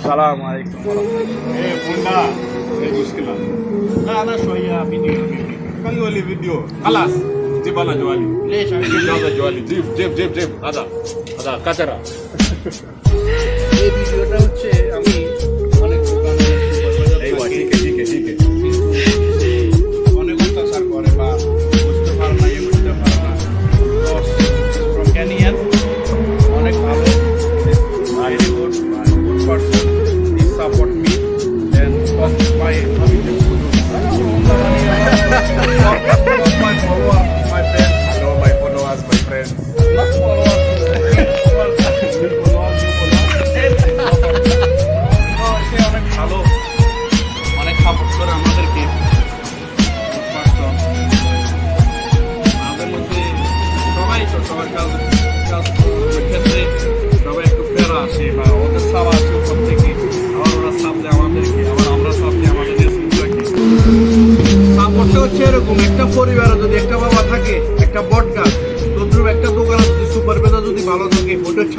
السلام عليكم ورحمة الله ايه بوندا ايه المشكلة؟ لا انا شويه فيديو خلي ولي فيديو خلاص جيب انا جوالي ليش جيب هذا جوالي جيب جيب جيب جيب هذا هذا كاترا এই ভিডিওটা হচ্ছে my follower, my friend, Hello my followers my friends not follower, ভালো অনেক সাপোর্ট করে আমাদেরকে আমাদের মধ্যে সবাই সবার কাজ কাজ হচ্ছে এরকম, একটা পরিবারে যদি একটা বাবা থাকে, একটা বট গাছ তদ্রুপ একটা দোকানে সুপার বেদা যদি ভালো থাকে ওটা হচ্ছে